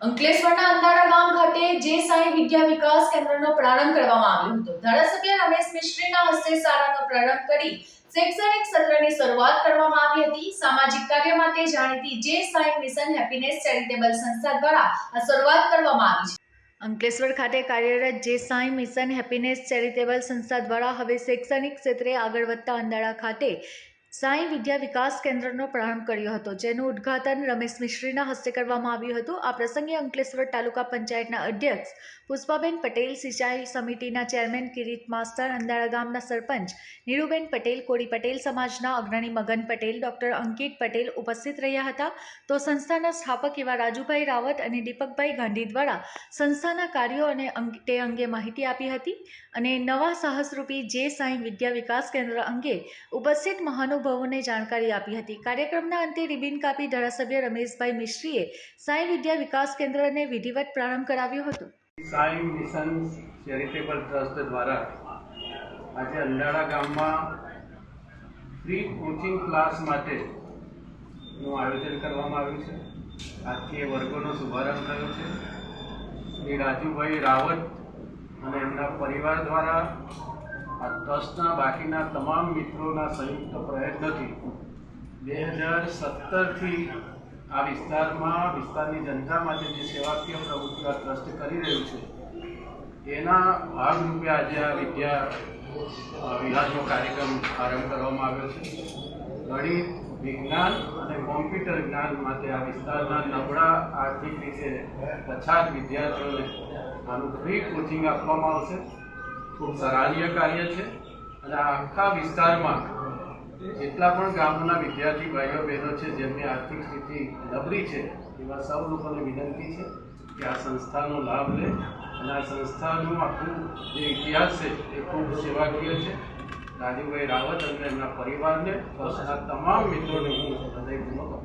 અંકલેશ્વરના અંદાડા ગામ ખાતે જે સાંઈ વિદ્યા વિકાસ કેન્દ્રનો પ્રારંભ કરવામાં આવ્યો હતો. ધારાસભ્ય રમેશ મિશ્રીના હસ્તે સારાનો પ્રારંભ કરી શૈક્ષણિક સત્રની શરૂઆત કરવામાં આવી હતી. સામાજિક કાર્ય માટે જાણીતી જે સાંઈ મિશન હેપીનેસ ચેરિટેબલ સંસ્થા દ્વારા આ શરૂઆત કરવામાં આવી છે. અંકલેશ્વર ખાતે કાર્યરત જે સાંઈ મિશન હેપીનેસ ચેરિટેબલ સંસ્થા દ્વારા હવે શૈક્ષણિક ક્ષેત્રે આગળ વધતા અંદાડા ખાતે સાંઈ વિદ્યા વિકાસ કેન્દ્રનો પ્રારંભ કર્યો હતો, જેનું ઉદ્ઘાટન રમેશ મિશ્રીના હસ્તે કરવામાં આવ્યું હતું. આ પ્રસંગે અંકલેશ્વર તાલુકા પંચાયતના અધ્યક્ષ પુષ્પાબેન પટેલ, સિંચાઈ સમિતિના ચેરમેન કિરીટ માસ્તર, અંદાળા ગામના સરપંચ નીરુબેન પટેલ, કોળી પટેલ સમાજના અગ્રણી મગન પટેલ, ડૉક્ટર અંકિત પટેલ ઉપસ્થિત રહ્યા હતા. તો સંસ્થાના સ્થાપક એવા રાજુભાઈ રાવત અને દીપકભાઈ ગાંધી દ્વારા સંસ્થાના કાર્યો અને તે અંગે માહિતી આપી હતી. અને નવા સાહસરૂપી જે સાંઈ વિદ્યા વિકાસ કેન્દ્ર અંગે ઉપસ્થિત મહાનુભાવોને જાણકારી આપી હતી. કાર્યક્રમના અંતે રિબિન કાપી ધારાસભ્ય રમેશભાઈ મિશ્રીએ સાંઈ વિદ્યા વિકાસ કેન્દ્રને વિધિવત પ્રારંભ કરાવ્યો હતો. સાંઈ મિશન ચેરિટેબલ ટ્રસ્ટ દ્વારા આજે અંડાળા ગામમાં ફ્રી કોચિંગ ક્લાસ માટે નું આયોજન કરવામાં આવ્યું છે. આજથી એ વર્ગોનો શુભારંભ થયો છે. શ્રી રાજુભાઈ રાવત અને એમના પરિવાર દ્વારા આ ટ્રસ્ટના બાકીના તમામ મિત્રોના સંયુક્ત પ્રયત્નથી બે હજાર સત્તરથી આ વિસ્તારમાં, વિસ્તારની જનતા માટે જે સેવાકીય પ્રવૃત્તિ આ ટ્રસ્ટ કરી રહ્યું છે, એના ભાગરૂપે આજે આ વિદ્યા વિહારનો કાર્યક્રમ આરંભ કરવામાં આવ્યો છે. ગણિત, વિજ્ઞાન અને કોમ્પ્યુટર જ્ઞાન માટે આ વિસ્તારના નબળા આર્થિક રીતે પછાત વિદ્યાર્થીઓને આનું ફ્રી કોચિંગ આપવામાં આવશે. ખૂબ સરાહનીય કાર્ય છે. અને આખા વિસ્તારમાં જેટલા પણ ગામોના વિદ્યાર્થી ભાઈઓ બહેનો છે, જેમની આર્થિક સ્થિતિ નબળી છે, એવા સૌ લોકોને વિનંતી છે કે આ સંસ્થાનો લાભ લે. અને આ સંસ્થાનું આખું જે ઇતિહાસ છે, એ ખૂબ સેવાકીય છે. રાજુભાઈ રાવત અને એમના પરિવારને આ તમામ મિત્રોને હું હૃદયપૂર્વક